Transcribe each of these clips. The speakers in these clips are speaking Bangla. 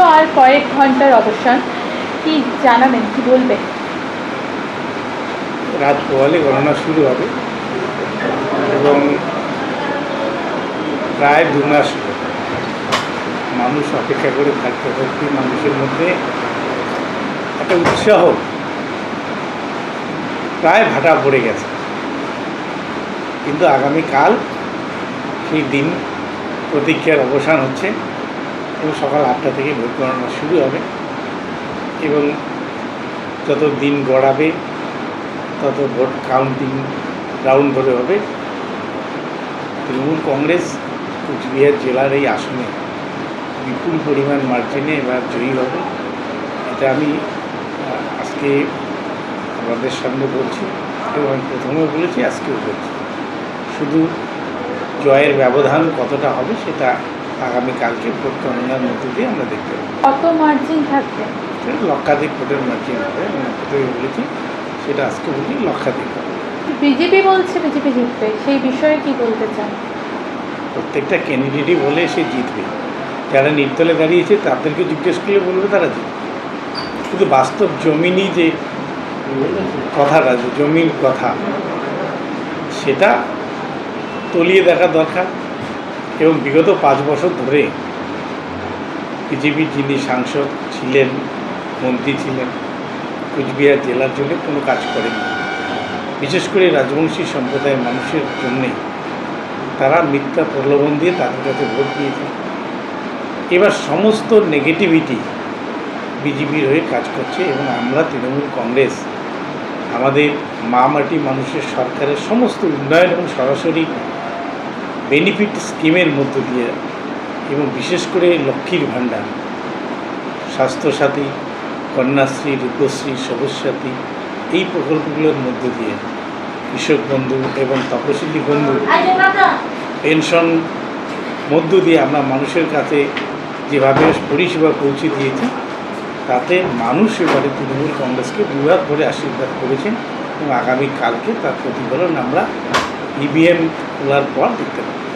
আর কয়েক ঘণ্টার অবসান। কি জানাবেন, কি বলবেন রাত পোহালে গণনা শুরু হবে এবং প্রায় দু মাস মানুষ অপেক্ষা করে থাকতে থাকতে মানুষের মধ্যে একটা উৎসাহ প্রায় ভাটা পড়ে গেছে। কিন্তু আগামীকাল সেই দিন প্রতীক্ষার অবসান হচ্ছে। এবং সকাল আটটা থেকে ভোট গণনা শুরু হবে। এবং যত দিন গড়াবে, তত ভোট কাউন্টিং রাউন্ড ধরে হবে। তৃণমূল কংগ্রেস, কুচবিহার জেলার এই আসনে বিপুল পরিমাণ মার্জিনে এবার জয়ী হবে। এটা আমি আজকে আমাদের সামনে বলছি এবং আমি প্রথমেও বলেছি, আজকেও বলছি। শুধু জয়ের ব্যবধান কতটা হবে, সেটা আগামীকালকে ভোট গণনার মধ্য দিয়ে আমরা দেখতে পাবো। কত মার্জিন থাকবে? লক্ষাধিক ভোটের মার্জিন হবে আমি বলেছি। সেটা আজকে বলছি লক্ষাধিক হবে। বিজেপি বলছে বিজেপি জিতবে সেই বিষয়ে কি বলতে চান? প্রত্যেকটা ক্যান্ডিডেটই বলে সে জিতবে। যারা নির্দলে দাঁড়িয়েছে তাদেরকে জিজ্ঞেস করলে বলবে তারা জিতবে। কিন্তু বাস্তব জমিনই যে কথাটা যে জমির কথা সেটা তলিয়ে দেখা দরকার। এবং বিগত পাঁচ বছর ধরে বিজেপির যিনি সাংসদ ছিলেন, মন্ত্রী ছিলেন, কুচবিহার জেলার জন্য কোনো কাজ করেনি বিশেষ করে রাজবংশী সম্প্রদায়ের মানুষের জন্যে তারা মিথ্যা প্রলোভন দিয়ে তাদের কাছে ভোট দিয়েছে। এবার সমস্ত নেগেটিভিটি বিজেপির হয়ে কাজ করছে এবং আমরা তৃণমূল কংগ্রেস, আমাদের মা মাটি মানুষের সরকারের সমস্ত উন্নয়ন এবং সরাসরি বেনিফিট স্কিমের মধ্য দিয়ে এবং বিশেষ করে লক্ষ্মীর ভাণ্ডার, স্বাস্থ্যসাথী, কন্যাশ্রী রূপশ্রী সবুজ সাথী এই প্রকল্পগুলোর মধ্য দিয়ে কৃষক বন্ধু এবং তপশিলি বন্ধু পেনশন মধ্য দিয়ে আমরা মানুষের কাছে যেভাবে পরিষেবা পৌঁছে দিয়েছি, তাতে মানুষ এবারে তৃণমূল কংগ্রেসকে দুবার ভরে আশীর্বাদ করেছেন এবং আগামীকালকে তার প্রতিফলন আমরা ইভিএম খোলার পর দেখতে পাবো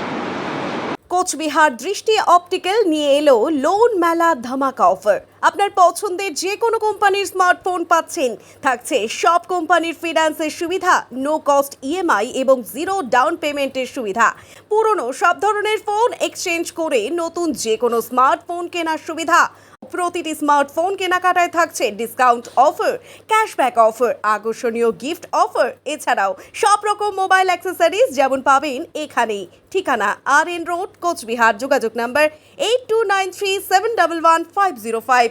কোচবিহার দৃষ্টি অপটিক্যাল নিয়ে এলো লোন মেলা ধামাকা অফার। আপনার পছন্দের যে কোনো কোম্পানির স্মার্টফোন পাচ্ছেন। থাকছে সব কোম্পানির ফিনান্সের সুবিধা নো কস্ট ইএমআই এবং জিরো ডাউন পেমেন্টের সুবিধা। পুরনো সব ধরনের ফোন এক্সচেঞ্জ করে নতুন যে কোনো স্মার্টফোন কেনার সুবিধা। প্রতিটি স্মার্টফোন কেনাকাটায় থাকছে ডিসকাউন্ট অফার ক্যাশব্যাক অফার আকর্ষণীয় গিফট অফার এছাড়াও সব রকম মোবাইল অ্যাক্সেসরিজ যেমন পাবেন এখানেই। ঠিকানা আর এন রোড কোচবিহার। যোগাযোগ number eight two nine three seven double one five zero five